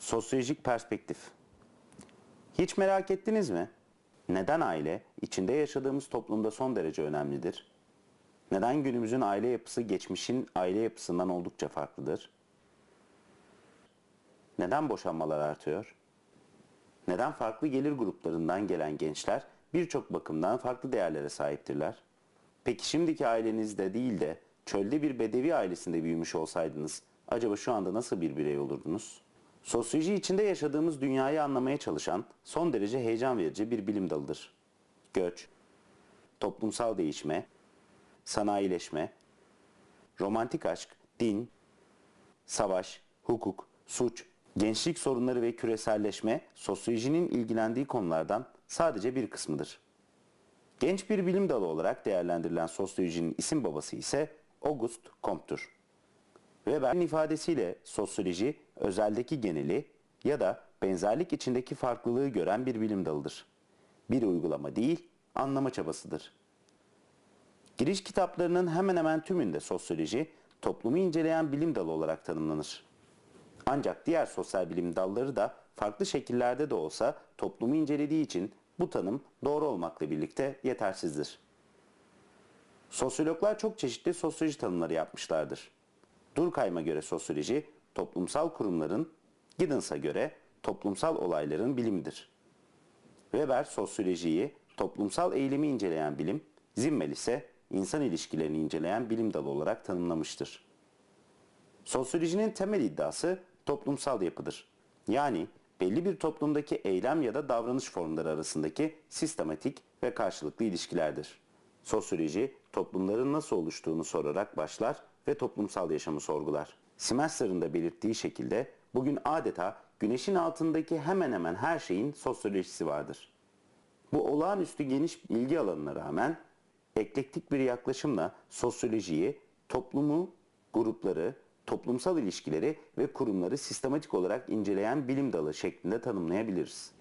Sosyolojik perspektif. Hiç merak ettiniz mi? Neden aile içinde yaşadığımız toplumda son derece önemlidir? Neden günümüzün aile yapısı geçmişin aile yapısından oldukça farklıdır? Neden boşanmalar artıyor? Neden farklı gelir gruplarından gelen gençler birçok bakımdan farklı değerlere sahiptirler? Peki şimdiki ailenizde değil de çölde bir bedevi ailesinde büyümüş olsaydınız acaba şu anda nasıl bir birey olurdunuz? Sosyoloji içinde yaşadığımız dünyayı anlamaya çalışan son derece heyecan verici bir bilim dalıdır. Göç, toplumsal değişme, sanayileşme, romantik aşk, din, savaş, hukuk, suç, gençlik sorunları ve küreselleşme sosyolojinin ilgilendiği konulardan sadece bir kısmıdır. Genç bir bilim dalı olarak değerlendirilen sosyolojinin isim babası ise Auguste Comte'tur. Weber'in ifadesiyle sosyoloji özeldeki geneli ya da benzerlik içindeki farklılığı gören bir bilim dalıdır. Bir uygulama değil, anlama çabasıdır. Giriş kitaplarının hemen hemen tümünde sosyoloji, toplumu inceleyen bilim dalı olarak tanımlanır. Ancak diğer sosyal bilim dalları da farklı şekillerde de olsa toplumu incelediği için bu tanım doğru olmakla birlikte yetersizdir. Sosyologlar çok çeşitli sosyoloji tanımları yapmışlardır. Durkheim'a göre sosyoloji, toplumsal kurumların, Giddens'a göre toplumsal olayların bilimidir. Weber sosyolojiyi toplumsal eğilimi inceleyen bilim, Zimmel ise insan ilişkilerini inceleyen bilim dalı olarak tanımlamıştır. Sosyolojinin temel iddiası toplumsal yapıdır. Yani belli bir toplumdaki eylem ya da davranış formları arasındaki sistematik ve karşılıklı ilişkilerdir. Sosyoloji toplumların nasıl oluştuğunu sorarak başlar ve toplumsal yaşamı sorgular. Simester'ın da belirttiği şekilde bugün adeta güneşin altındaki hemen hemen her şeyin sosyolojisi vardır. Bu olağanüstü geniş ilgi alanına rağmen eklektik bir yaklaşımla sosyolojiyi, toplumu, grupları, toplumsal ilişkileri ve kurumları sistematik olarak inceleyen bilim dalı şeklinde tanımlayabiliriz.